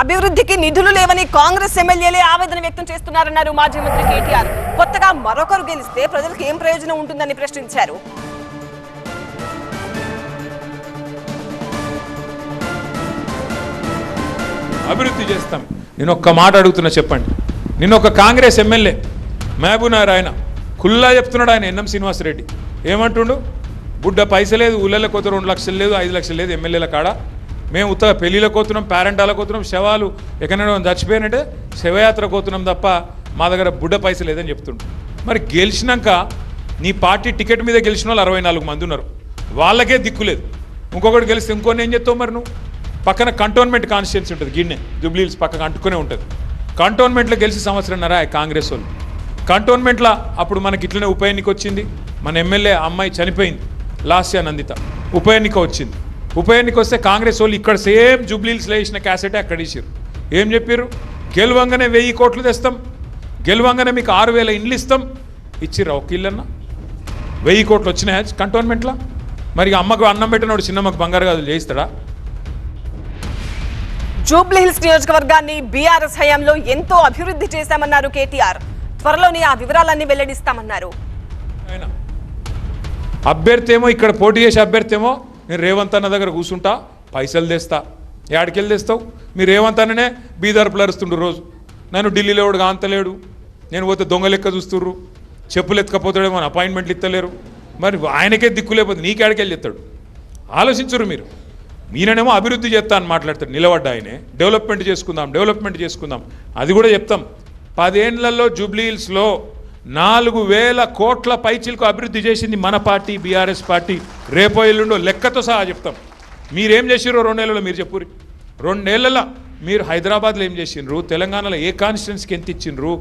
అభివృద్ధికి నిధులు లేవని కాంగ్రెస్ ఎమ్మెల్యేలే ఆవేదన వ్యక్తం చేస్తున్నారన్నారు మాజీ మంత్రి కేటీఆర్. కొత్తగా మరొకరు గెలిస్తే ప్రజలకు ఏం ప్రయోజనం ఉంటుందని ప్రశ్నించారు. అభివృద్ధి చేస్తాం. నేను ఒక్క మాట అడుగుతున్నా చెప్పండి. నిన్న ఒక కాంగ్రెస్ ఎమ్మెల్యే మహబూబ్నగర్ ఆయన కుల్లా చెప్తున్నాడు ఆయన ఎన్ఎం శ్రీనివాసరెడ్డి. ఏమంటుండు? బుడ్డ పైసలేదు ఊళ్ళలో కోత రెండు లక్షలు లేదు ఐదు లక్షలు లేదు ఎమ్మెల్యేల కాడ. మేము ఉత్త పెళ్ళిలో కోతున్నాం పేరెంటాలకు కోతున్నాం శవాలు ఎక్కడైనా చచ్చిపోయినట్టే శవయాత్ర కోతున్నాం తప్ప మా దగ్గర బుడ్డ పైస లేదని చెప్తుండు మరి గెలిచినాక నీ పార్టీ టికెట్ మీద గెలిచిన వాళ్ళు అరవై నాలుగు మంది ఉన్నారు. వాళ్ళకే దిక్కులేదు ఇంకొకటి గెలిస్తే ఇంకోని ఏం చెప్తావు మరి నువ్వు? పక్కన కంటోన్మెంట్ కాన్స్టిట్యున్సీ ఉంటుంది గిన్నె జుబ్లీల్స్ పక్కన అంటుకునే ఉంటుంది. కంటోన్మెంట్లో గెలిచి సంవత్సరంన్నర ఆ కాంగ్రెస్ వాళ్ళు? కంటోన్మెంట్లో అప్పుడు మనకి ఇట్లనే ఉప ఎన్నిక వచ్చింది. మన ఎమ్మెల్యే అమ్మాయి చనిపోయింది. లాస్యా నందిత. ఉప ఎన్నిక వచ్చింది. ఉప ఎన్నిక వస్తే కాంగ్రెస్ వాళ్ళు ఇక్కడ సేమ్ జూబ్లీహిల్స్లో వేసిన క్యాసెటే అక్కడ ఇచ్చారు ఏం చెప్పారు గెలవంగానే వెయ్యి కోట్లు తెస్తాం. గెలవంగానే మీకు ఆరు వేల ఇండ్లు ఇస్తాం. ఇచ్చిర్రా ఒక ఇల్లన్నా? వెయ్యి కోట్లు వచ్చినాయా కంటోన్మెంట్లో? మరి అమ్మకు అన్నం పెట్టినోడు చిన్నమ్మకు బంగారు గాజులు చేయిస్తాడా? జూబ్లీహిల్స్ నియోజకవర్గాన్ని బీఆర్ఎస్ హయాంలో ఎంతో అభివృద్ధి చేశామన్నారు కేటీఆర్. త్వరలోనే ఆ వివరాలన్నీ వెల్లడిస్తామన్నారు. అభ్యర్థి ఏమో ఇక్కడ పోటీ చేసే అభ్యర్థి ఏమో నేను రేవంత్ అన్న దగ్గర కూర్చుంటా పైసలు తెస్తా. ఏడికెళ్ళి తెస్తావు? మీరు రేవంత్ అన్ననే బీదర్ అరుస్తుండ్రు రోజు. నన్ను ఢిల్లీలో ఎవడు కాంతలేడు? నేను పోతే దొంగ లెక్క చూస్తుర్రు. చెప్పులు ఎత్తుకపోతాడేమో అని అపాయింట్మెంట్లు ఇస్తలేరు. మరి ఆయనకే దిక్కు లేకపోతే నీకేడికెళ్ళి చెప్తాడు ఆలోచించరు మీరు. మీరనేమో అభివృద్ధి చేస్తా అని మాట్లాడతాడు. నిలబడ్డ ఆయనే. డెవలప్మెంట్ చేసుకుందాం డెవలప్మెంట్ చేసుకుందాం. అది కూడా చెప్తాం. పదేళ్ళలో జూబ్లీహిల్స్లో నాలుగు వేల కోట్ల పైచిలకు అభివృద్ధి చేసింది మన పార్టీ బీఆర్ఎస్ పార్టీ. రేపో ఎల్లుండో లెక్కతో సహా చెప్తాం. మీరేం చేసిరో రెండేళ్ళలో మీరు చెప్పురి రెండేళ్ళలో మీరు హైదరాబాద్లో ఏం చేసిండ్రు తెలంగాణలో ఏ కాన్స్టిట్యున్సీకి ఎంత ఇచ్చిండ్రు?